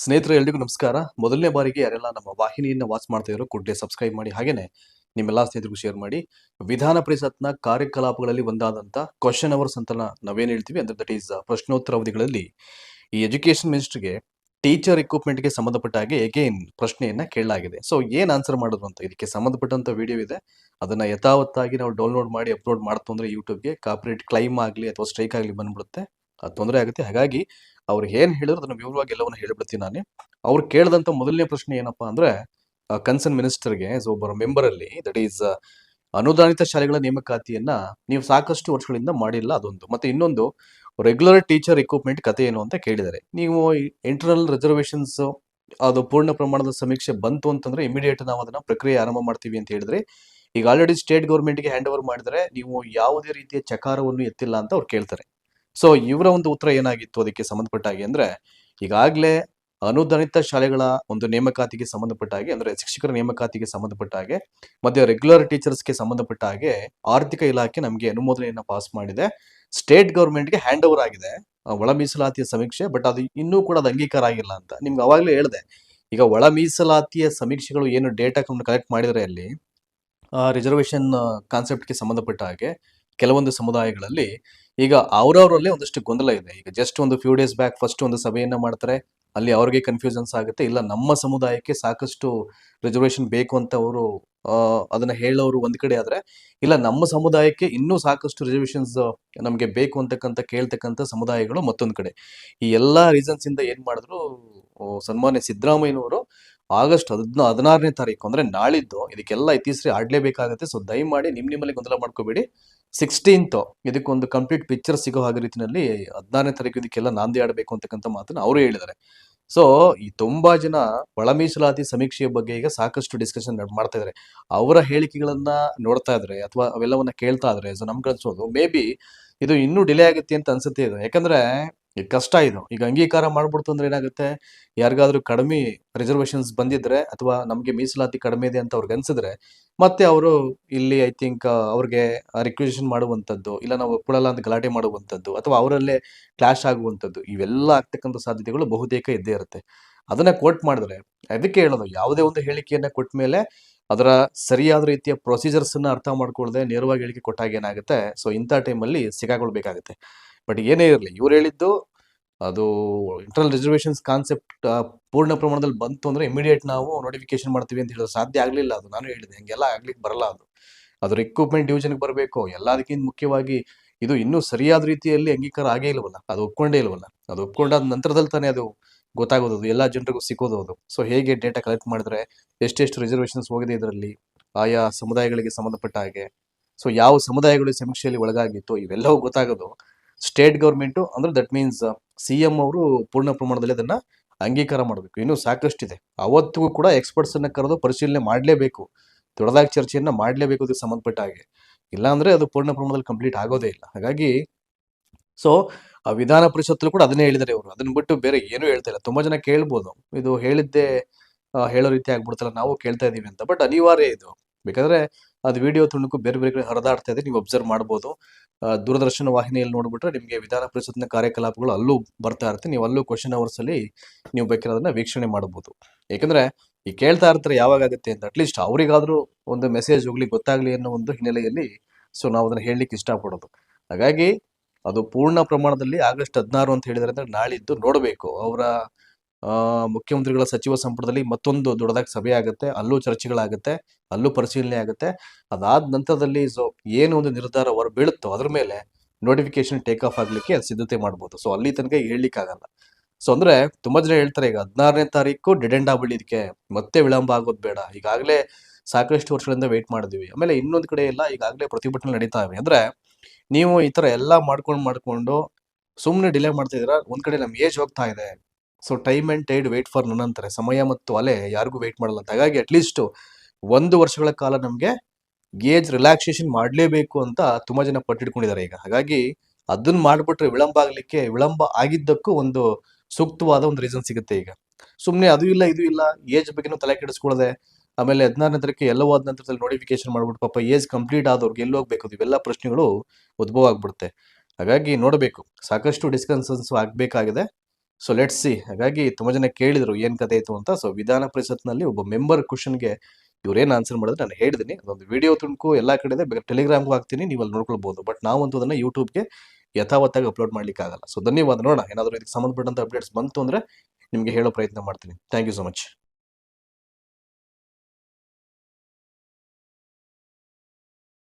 ಸ್ನೇಹಿತರೆ, ಎಲ್ರಿಗೂ ನಮಸ್ಕಾರ. ಮೊದಲನೇ ಬಾರಿಗೆ ಯಾರೆಲ್ಲ ನಮ್ಮ ವಾಹಿನಿಯನ್ನ ವಾಚ್ ಮಾಡ್ತಾ ಇರೋ ಕೂಡಲೇ ಸಬ್ಸ್ಕ್ರೈಬ್ ಮಾಡಿ, ಹಾಗೇನೆ ನಿಮ್ಮೆಲ್ಲ ಸ್ನೇಹಿತರಿಗೂ ಶೇರ್ ಮಾಡಿ. ವಿಧಾನ ಪರಿಷತ್ನ ಕಾರ್ಯಕಲಾಪಗಳಲ್ಲಿ ಒಂದಾದಂಥ ಕ್ವಶನ್ ಅವರ್ಸ್ ಅಂತ ನಾವೇನು ಹೇಳ್ತೀವಿ ಅಂದ್ರೆ ದಟ್ ಈಸ್ ಪ್ರಶ್ನೋತ್ತರ ಅವಧಿಗಳಲ್ಲಿ ಈ ಎಜುಕೇಶನ್ ಮಿನಿಸ್ಟರ್ಗೆ ಟೀಚರ್ಗೆ ಸಂಬಂಧಪಟ್ಟ ಹಾಗೆ ಎಗೇನ್ ಪ್ರಶ್ನೆಯನ್ನ ಕೇಳಲಾಗಿದೆ. ಸೊ ಏನ್ ಆನ್ಸರ್ ಮಾಡೋದು ಅಂತ ಇದಕ್ಕೆ ಸಂಬಂಧಪಟ್ಟಂತ ವಿಡಿಯೋ ಇದೆ. ಅದನ್ನ ಯಥಾವತ್ತಾಗಿ ನಾವು ಡೌನ್ಲೋಡ್ ಮಾಡಿ ಅಪ್ಲೋಡ್ ಮಾಡ್ತು ಅಂದ್ರೆ ಯೂಟ್ಯೂಬ್ಗೆ ಕಾಪರೇಟ್ ಕ್ಲೈಮ್ ಆಗಲಿ ಅಥವಾ ಸ್ಟ್ರೈಕ್ ಆಗಲಿ ಬಂದ್ಬಿಡುತ್ತೆ. ತೊಂದರೆ ಆಗುತ್ತೆ. ಹಾಗಾಗಿ ಅವ್ರು ಏನ್ ಹೇಳಿದ್ರು ಅದನ್ನ ವಿವರವಾಗಿ ಎಲ್ಲವನ್ನು ಹೇಳಿಬಿಡ್ತೀನಿ ನಾನು. ಅವ್ರು ಕೇಳಿದಂತ ಮೊದಲನೇ ಪ್ರಶ್ನೆ ಏನಪ್ಪಾ ಅಂದ್ರೆ ಕನ್ಸರ್ನ್ ಮಿನಿಸ್ಟರ್ಗೆ ಒಬ್ಬರ ಮೆಂಬರ್ ಅಲ್ಲಿ ದಟ್ ಈಸ್ ಅನುದಾನಿತ ಶಾಲೆಗಳ ನೇಮಕಾತಿಯನ್ನ ನೀವು ಸಾಕಷ್ಟು ವರ್ಷಗಳಿಂದ ಮಾಡಿಲ್ಲ ಅದೊಂದು. ಮತ್ತೆ ಇನ್ನೊಂದು ರೆಗ್ಯುಲರ್ ಟೀಚರ್ ಇಕ್ವಿಪ್ಮೆಂಟ್ ಕತೆ ಏನು ಅಂತ ಕೇಳಿದ್ದಾರೆ. ನೀವು ಇಂಟರ್ನಲ್ ರಿಸರ್ವೇಶನ್ಸ್ ಅದು ಪೂರ್ಣ ಪ್ರಮಾಣದ ಸಮೀಕ್ಷೆ ಬಂತು ಅಂತಂದ್ರೆ ಇಮಿಡಿಯೇಟ್ ನಾವು ಅದನ್ನ ಪ್ರಕ್ರಿಯೆ ಆರಂಭ ಮಾಡ್ತೀವಿ ಅಂತ ಹೇಳಿದ್ರೆ, ಈಗ ಆಲ್ರೆಡಿ ಸ್ಟೇಟ್ ಗೌರ್ಮೆಂಟ್ಗೆ ಹ್ಯಾಂಡ್ ಓವರ್ ಮಾಡಿದ್ರೆ ನೀವು ಯಾವುದೇ ರೀತಿಯ ಚಕಾರವನ್ನು ಎತ್ತಿಲ್ಲ ಅಂತ ಅವ್ರು ಕೇಳ್ತಾರೆ. ಸೊ ಇವರ ಒಂದು ಉತ್ತರ ಏನಾಗಿತ್ತು ಅದಕ್ಕೆ ಸಂಬಂಧಪಟ್ಟ ಹಾಗೆ ಅಂದ್ರೆ, ಈಗಾಗಲೇ ಅನುದಾನಿತ ಶಾಲೆಗಳ ಒಂದು ನೇಮಕಾತಿಗೆ ಸಂಬಂಧಪಟ್ಟ ಹಾಗೆ ಅಂದ್ರೆ ಶಿಕ್ಷಕರ ನೇಮಕಾತಿಗೆ ಸಂಬಂಧಪಟ್ಟ ಹಾಗೆ ಮತ್ತೆ ರೆಗ್ಯುಲರ್ ಟೀಚರ್ಸ್ಗೆ ಸಂಬಂಧಪಟ್ಟ ಹಾಗೆ ಆರ್ಥಿಕ ಇಲಾಖೆ ನಮಗೆ ಅನುಮೋದನೆಯನ್ನ ಪಾಸ್ ಮಾಡಿದೆ. ಸ್ಟೇಟ್ ಗೌರ್ಮೆಂಟ್ಗೆ ಹ್ಯಾಂಡ್ ಓವರ್ ಆಗಿದೆ. ಒಳ ಮೀಸಲಾತಿಯ ಸಮೀಕ್ಷೆ ಬಟ್ ಅದು ಇನ್ನೂ ಕೂಡ ಅದು ಅಂಗೀಕಾರ ಆಗಿಲ್ಲ ಅಂತ ನಿಮ್ಗೆ ಅವಾಗಲೇ ಹೇಳಿದೆ. ಈಗ ಒಳ ಮೀಸಲಾತಿಯ ಸಮೀಕ್ಷೆಗಳು ಏನು ಡೇಟಾ ಕಲೆಕ್ಟ್ ಮಾಡಿದರೆ ಅಲ್ಲಿ ರಿಸರ್ವೇಶನ್ ಕಾನ್ಸೆಪ್ಟ್ಗೆ ಸಂಬಂಧಪಟ್ಟ ಹಾಗೆ ಕೆಲವೊಂದು ಸಮುದಾಯಗಳಲ್ಲಿ ಈಗ ಅವರವರಲ್ಲೇ ಒಂದಷ್ಟು ಗೊಂದಲ ಇದೆ. ಈಗ ಜಸ್ಟ್ ಒಂದು ಫ್ಯೂ ಡೇಸ್ ಬ್ಯಾಕ್ ಫಸ್ಟ್ ಒಂದು ಸಭೆಯನ್ನ ಮಾಡ್ತಾರೆ. ಅಲ್ಲಿ ಅವ್ರಿಗೆ ಕನ್ಫ್ಯೂಷನ್ಸ್ ಆಗುತ್ತೆ. ಇಲ್ಲ, ನಮ್ಮ ಸಮುದಾಯಕ್ಕೆ ಸಾಕಷ್ಟು ರಿಸರ್ವೇಶನ್ ಬೇಕು ಅಂತ ಅವರು ಅದನ್ನ ಹೇಳೋರು ಒಂದ್ ಕಡೆ ಆದ್ರೆ, ಇಲ್ಲ, ನಮ್ಮ ಸಮುದಾಯಕ್ಕೆ ಇನ್ನೂ ಸಾಕಷ್ಟು ರಿಸರ್ವೇಶನ್ಸ್ ನಮಗೆ ಬೇಕು ಅಂತಕ್ಕಂಥ, ಕೇಳ್ತಕ್ಕಂಥ ಸಮುದಾಯಗಳು ಮತ್ತೊಂದು ಕಡೆ. ಈ ಎಲ್ಲಾ ರೀಸನ್ಸ್ ಇಂದ ಏನ್ ಮಾಡಿದ್ರು ಸನ್ಮಾನ್ಯ ಸಿದ್ದರಾಮಯ್ಯನವರು ಆಗಸ್ಟ್ ಹದಿನ, ಹದಿನಾರನೇ ತಾರೀಕು ಅಂದ್ರೆ ನಾಳಿದ್ದು ಇದಕ್ಕೆಲ್ಲ ಇತ್ತೀಸರಿ ಆಡಲೇಬೇಕಾಗುತ್ತೆ. ಸೊ ದಯಮಾಡಿ ನಿಮ್ಮ ನಿಮ್ಮಲ್ಲಿ ಗೊಂದಲ ಮಾಡ್ಕೋಬೇಡಿ. ಸಿಕ್ಸ್ಟೀನ್ತ್ ಇದಕ್ಕೊಂದು ಕಂಪ್ಲೀಟ್ ಪಿಕ್ಚರ್ ಸಿಗೋ ಹಾಗೆ ರೀತಿಯಲ್ಲಿ ಹದಿನಾರನೇ ತಾರೀಕು ಇದಕ್ಕೆಲ್ಲ ನಾಂದಿ ಆಡಬೇಕು ಅಂತಕ್ಕಂಥ ಮಾತನ್ನು ಅವರು ಹೇಳಿದ್ದಾರೆ. ಸೊ ಈ ತುಂಬಾ ಜನ ಒಳ ಮೀಸಲಾತಿ ಸಮೀಕ್ಷೆಯ ಬಗ್ಗೆ ಈಗ ಸಾಕಷ್ಟು ಡಿಸ್ಕಷನ್ ಮಾಡ್ತಾ ಇದ್ದಾರೆ. ಅವರ ಹೇಳಿಕೆಗಳನ್ನ ನೋಡ್ತಾ ಇದ್ರೆ ಅಥವಾ ಅವೆಲ್ಲವನ್ನ ಕೇಳ್ತಾ ಇದ್ರೆ ಸೊ ನಮ್ಗೆ ಅನ್ಸೋದು ಮೇ ಬಿ ಇದು ಇನ್ನೂ ಡಿಲೇ ಆಗುತ್ತೆ ಅಂತ ಅನ್ಸುತ್ತೆ ಇದು. ಯಾಕಂದ್ರೆ ಈಗ ಕಷ್ಟ ಇದು. ಈಗ ಅಂಗೀಕಾರ ಮಾಡ್ಬಿಡ್ತು ಅಂದ್ರೆ ಏನಾಗುತ್ತೆ? ಯಾರಿಗಾದ್ರೂ ಕಡಿಮೆ ರಿಸರ್ವೇಶನ್ಸ್ ಬಂದಿದ್ರೆ ಅಥವಾ ನಮಗೆ ಮೀಸಲಾತಿ ಕಡಿಮೆ ಇದೆ ಅಂತ ಅವ್ರಿಗೆ ಅನ್ಸಿದ್ರೆ ಮತ್ತೆ ಅವರು ಇಲ್ಲಿ ಐ ಥಿಂಕ್ ಅವ್ರಿಗೆ ರಿಕ್ವೆಷನ್ ಮಾಡುವಂಥದ್ದು, ಇಲ್ಲ ನಾವು ಒಪ್ಪಳಲ್ಲ ಅಂತ ಗಲಾಟೆ ಮಾಡುವಂಥದ್ದು, ಅಥವಾ ಅವರಲ್ಲೇ ಕ್ಲಾಶ್ ಆಗುವಂಥದ್ದು, ಇವೆಲ್ಲ ಆಗ್ತಕ್ಕಂಥ ಸಾಧ್ಯತೆಗಳು ಬಹುತೇಕ ಇದ್ದೇ ಇರುತ್ತೆ. ಅದನ್ನ ಕೋಟ್ ಮಾಡಿದ್ರೆ, ಅದಕ್ಕೆ ಹೇಳೋದು, ಯಾವುದೇ ಒಂದು ಹೇಳಿಕೆಯನ್ನ ಕೊಟ್ಟ ಮೇಲೆ ಅದರ ಸರಿಯಾದ ರೀತಿಯ ಪ್ರೊಸೀಜರ್ಸ್ ಅನ್ನ ಅರ್ಥ ಮಾಡ್ಕೊಳ್ಳದೆ ನೇರವಾಗಿ ಹೇಳಿಕೆ ಕೊಟ್ಟಾಗ ಏನಾಗುತ್ತೆ? ಸೊ ಇಂಥ ಟೈಮಲ್ಲಿ ಸಿಗಾಕೊಳ್ಬೇಕಾಗುತ್ತೆ ಬಟ್ ಏನೇ ಇರಲಿ, ಇವ್ರು ಹೇಳಿದ್ದು ಅದು ಇಂಟರ್ನಲ್ ರಿಸರ್ವೇಷನ್ಸ್ ಕಾನ್ಸೆಪ್ಟ್ ಪೂರ್ಣ ಪ್ರಮಾಣದಲ್ಲಿ ಬಂತು ಅಂದ್ರೆ ಇಮಿಡಿಯೇಟ್ ನಾವು ನೋಟಿಫಿಕೇಶನ್ ಮಾಡ್ತೀವಿ ಅಂತ ಹೇಳೋದು ಸಾಧ್ಯ ಆಗಲಿಲ್ಲ ಅದು. ನಾನು ಹೇಳಿದೆ, ಹಂಗೆಲ್ಲ ಆಗ್ಲಿಕ್ಕೆ ಬರಲ್ಲ ಅದು. ಅದು ರಿಕ್ರೂಟ್ಮೆಂಟ್ ಡಿವಿಷನ್ಗೆ ಬರಬೇಕು. ಎಲ್ಲದಕ್ಕಿಂತ ಮುಖ್ಯವಾಗಿ ಇದು ಇನ್ನೂ ಸರಿಯಾದ ರೀತಿಯಲ್ಲಿ ಅಂಗೀಕಾರ ಆಗೇ ಇಲ್ವಲ್ಲ, ಅದು ಒಪ್ಕೊಂಡೇ ಇಲ್ವಲ್ಲ. ಅದು ಒಪ್ಕೊಂಡಾದ ನಂತರದಲ್ಲಿ ತಾನೇ ಅದು ಗೊತ್ತಾಗೋದು ಎಲ್ಲ ಜನರಿಗೂ ಸಿಕ್ಕೋದು ಅದು. ಸೊ ಹೇಗೆ ಡೇಟಾ ಕಲೆಕ್ಟ್ ಮಾಡಿದ್ರೆ, ಎಷ್ಟೆಷ್ಟು ರಿಸರ್ವೇಷನ್ಸ್ ಹೋಗಿದೆ ಇದರಲ್ಲಿ, ಆಯಾ ಸಮುದಾಯಗಳಿಗೆ ಸಂಬಂಧಪಟ್ಟ ಹಾಗೆ. ಸೊ ಯಾವ ಸಮುದಾಯಗಳು ಸಮೀಕ್ಷೆಯಲ್ಲಿ ಒಳಗಾಗಿತ್ತು, ಇವೆಲ್ಲವೂ ಗೊತ್ತಾಗೋದು. ಸ್ಟೇಟ್ ಗೌರ್ಮೆಂಟು ಅಂದ್ರೆ ದಟ್ ಮೀನ್ಸ್ ಸಿ ಎಂ ಅವರು ಪೂರ್ಣ ಪ್ರಮಾಣದಲ್ಲಿ ಅದನ್ನ ಅಂಗೀಕಾರ ಮಾಡಬೇಕು. ಇನ್ನೂ ಸಾಕಷ್ಟಿದೆ. ಅವತ್ತಿಗೂ ಕೂಡ ಎಕ್ಸ್ಪರ್ಟ್ಸ್ ಅನ್ನ ಕರೆದು ಪರಿಶೀಲನೆ ಮಾಡಲೇಬೇಕು. ದೊಡ್ಡದಾಗಿ ಚರ್ಚೆಯನ್ನ ಮಾಡಲೇಬೇಕು ಅದಕ್ಕೆ ಸಂಬಂಧಪಟ್ಟ ಹಾಗೆ. ಇಲ್ಲಾಂದ್ರೆ ಅದು ಪೂರ್ಣ ಪ್ರಮಾಣದಲ್ಲಿ ಕಂಪ್ಲೀಟ್ ಆಗೋದೇ ಇಲ್ಲ. ಹಾಗಾಗಿ ಸೊ ಆ ವಿಧಾನ ಪರಿಷತ್ತಲ್ಲೂ ಕೂಡ ಅದನ್ನೇ ಹೇಳಿದ್ದಾರೆ ಅವರು. ಅದನ್ನ ಬಿಟ್ಟು ಬೇರೆ ಏನೂ ಹೇಳ್ತಾ ಇಲ್ಲ. ತುಂಬಾ ಜನ ಕೇಳ್ಬೋದು. ಇದು ಹೇಳಿದ್ದೆ ಹೇಳೋ ರೀತಿ ಆಗ್ಬಿಡ್ತಲ್ಲ, ನಾವು ಕೇಳ್ತಾ ಇದ್ದೀವಿ ಅಂತ. ಬಟ್ ಅನಿವಾರ್ಯ ಇದು. ಬೇಕಾದ್ರೆ ಅದು ವಿಡಿಯೋ ತುಣುಕು ಬೇರೆ ಬೇರೆ ಕಡೆ ಹರಿದಾಡ್ತಾ ಇದೆ, ನೀವು ಅಬ್ಸರ್ವ್ ಮಾಡ್ಬೋದು. ದೂರದರ್ಶನ ವಾಹಿನಿಯಲ್ಲಿ ನೋಡ್ಬಿಟ್ರೆ ನಿಮಗೆ ವಿಧಾನ ಪರಿಷತ್ನ ಕಾರ್ಯಕಲಾಪಗಳು ಅಲ್ಲೂ ಬರ್ತಾ ಇರುತ್ತೆ. ನೀವು ಅಲ್ಲೂ ಕ್ವಶನ್ ಅವರ್ಸ್ ಅಲ್ಲಿ ನೀವು ಬೇಕಿರೋದನ್ನ ವೀಕ್ಷಣೆ ಮಾಡಬಹುದು ಯಾಕಂದ್ರೆ ಈ ಕೇಳ್ತಾ ಇರ್ತಾರೆ ಯಾವಾಗ ಆಗುತ್ತೆ ಅಂತ ಅಟ್ಲೀಸ್ಟ್ ಅವರಿಗಾದ್ರೂ ಒಂದು ಮೆಸೇಜ್ ಹೋಗ್ಲಿ, ಗೊತ್ತಾಗ್ಲಿ ಅನ್ನೋ ಒಂದು ಹಿನ್ನೆಲೆಯಲ್ಲಿ ಸೊ ನಾವು ಅದನ್ನ ಹೇಳಲಿಕ್ಕೆ ಇಷ್ಟಪಡೋದು. ಹಾಗಾಗಿ ಅದು ಪೂರ್ಣ ಪ್ರಮಾಣದಲ್ಲಿ ಆಗಸ್ಟ್ ಹದಿನಾರು ಅಂತ ಹೇಳಿದ್ರೆ ಅಂದ್ರೆ ನಾಳಿದ್ದು ನೋಡಬೇಕು. ಅವರ ಮುಖ್ಯಮಂತ್ರಿಗಳ ಸಚಿವ ಸಂಪುಟದಲ್ಲಿ ಮತ್ತೊಂದು ದೊಡ್ಡದಾಗಿ ಸಭೆ ಆಗುತ್ತೆ. ಅಲ್ಲೂ ಚರ್ಚೆಗಳಾಗುತ್ತೆ, ಅಲ್ಲೂ ಪರಿಶೀಲನೆ ಆಗುತ್ತೆ. ಅದಾದ ನಂತರದಲ್ಲಿ ಸೊ, ಏನು ಒಂದು ನಿರ್ಧಾರ ಹೊರ ಬೀಳುತ್ತೋ ಅದ್ರ ಮೇಲೆ ನೋಟಿಫಿಕೇಶನ್ ಟೇಕ್ ಆಫ್ ಆಗ್ಲಿಕ್ಕೆ ಅದು ಸಿದ್ಧತೆ ಮಾಡ್ಬೋದು. ಸೊ, ಅಲ್ಲಿ ತನಕ ಹೇಳಲಿಕ್ಕೆ ಆಗಲ್ಲ ಸೊ, ಅಂದ್ರೆ ತುಂಬಾ ಜನ ಹೇಳ್ತಾರೆ, ಈಗ ಹದಿನಾರನೇ ತಾರೀಕು ಡೆಡ್ ಎಂಡ್ ಮತ್ತೆ ವಿಳಂಬ ಆಗೋದು ಬೇಡ. ಈಗಾಗಲೇ ಸಾಕಷ್ಟು ವರ್ಷಗಳಿಂದ ವೇಟ್ ಮಾಡಿದ್ವಿ. ಆಮೇಲೆ ಇನ್ನೊಂದು ಕಡೆ ಎಲ್ಲ ಈಗಾಗಲೇ ಪ್ರತಿಭಟನೆ ನಡೀತಾ ಇವೆ. ಅಂದ್ರೆ ನೀವು ಈ ತರ ಎಲ್ಲ ಮಾಡ್ಕೊಂಡು ಮಾಡ್ಕೊಂಡು ಸುಮ್ಮನೆ ಡಿಲೇ ಮಾಡ್ತಾ ಇದೀರಾ ಒಂದ್ ಕಡೆ ನಮ್ ಏಜ್ ಹೋಗ್ತಾ ಇದೆ. So time and tide wait for none ಅಂತಾರೆ ಸಮಯ ಮತ್ತು ಅಲೆ ಯಾರಿಗೂ ವೇಟ್ ಮಾಡಲ್ಲ ಅಂತ ಹಾಗಾಗಿ ಅಟ್ಲೀಸ್ಟ್ ಒಂದು ವರ್ಷಗಳ ಕಾಲ ನಮಗೆ ಏಜ್ ರಿಲ್ಯಾಕ್ಸೇಷನ್ ಮಾಡಲೇಬೇಕು ಅಂತ ತುಂಬಾ ಜನ ಪಟ್ಟಿಡ್ಕೊಂಡಿದ್ದಾರೆ ಈಗ. ಹಾಗಾಗಿ ಅದನ್ನ ಮಾಡಿಬಿಟ್ರೆ ವಿಳಂಬ ಆಗಲಿಕ್ಕೆ ವಿಳಂಬ ಆಗಿದ್ದಕ್ಕೂ ಒಂದು ಸೂಕ್ತವಾದ ಒಂದು ರೀಸನ್ ಸಿಗುತ್ತೆ ಈಗ. ಸುಮ್ಮನೆ ಅದು ಇಲ್ಲ, ಇದು ಇಲ್ಲ ಏಜ್ ಬಗ್ಗೆನೂ ತಲೆ ಕೆಡಿಸ್ಕೊಳ್ಳದೆ, ಆಮೇಲೆ ಹದಿನಾರು ನಂತರಕ್ಕೆ ಎಲ್ಲೋ ಆದ ನಂತರದಲ್ಲಿ ನೋಟಿಫಿಕೇಶನ್ ಮಾಡ್ಬಿಟ್ಟು ಪಾಪ ಏಜ್ ಕಂಪ್ಲೀಟ್ ಆದವ್ರಿಗೆ ಎಲ್ಲಿ ಹೋಗ್ಬೇಕು? ಇವೆಲ್ಲ ಪ್ರಶ್ನೆಗಳು ಉದ್ಭವ ಆಗ್ಬಿಡುತ್ತೆ. ಹಾಗಾಗಿ ನೋಡಬೇಕು. ಸಾಕಷ್ಟು ಡಿಸ್ಕನ್ಸನ್ಸ್ ಆಗ್ಬೇಕಾಗಿದೆ. ಸೊ ಲೆಟ್ಸ್ ಸಿ ಹಾಗಾಗಿ ತುಂಬ ಜನ ಕೇಳಿದ್ರು ಏನ್ ಕತೆ ಇತ್ತು ಅಂತ. ಸೊ ವಿಧಾನ ಪರಿಷತ್ನಲ್ಲಿ ಒಬ್ಬ ಮೆಂಬರ್ ಕ್ವಶನ್ಗೆ ಇವ್ರೇನು ಆನ್ಸರ್ ಮಾಡಿದ್ರೆ ನಾನು ಹೇಳಿದ್ದೀನಿ ಅದೊಂದು ವಿಡಿಯೋ ತುಣುಕು ಎಲ್ಲ ಕಡೆ ಬೇಕಾದ್ರೆ ಟೆಲಿಗ್ರಾಮ್ಗೂ ಹಾಕ್ತೀನಿ ನೀವು ಅಲ್ಲಿ ನೋಡ್ಕೊಳ್ಬೋದು. ಬಟ್ ನಾವಂತೂ ಅದನ್ನ ಯೂಟ್ಯೂಬ್ಗೆ ಯಥಾವತ್ತಾಗಿ ಅಪ್ಲೋಡ್ ಮಾಡ್ಲಿಕ್ಕೆ ಆಗಲ್ಲ. ಸೊ ಧನ್ಯವಾದ. ನೋಡೋಣ ಏನಾದರೂ ಇದಕ್ಕೆ ಸಂಬಂಧಪಟ್ಟಂಥ ಅಪ್ಡೇಟ್ಸ್ ಬಂತು ಅಂದ್ರೆ ನಿಮಗೆ ಹೇಳೋ ಪ್ರಯತ್ನ ಮಾಡ್ತೀನಿ. Thank you so much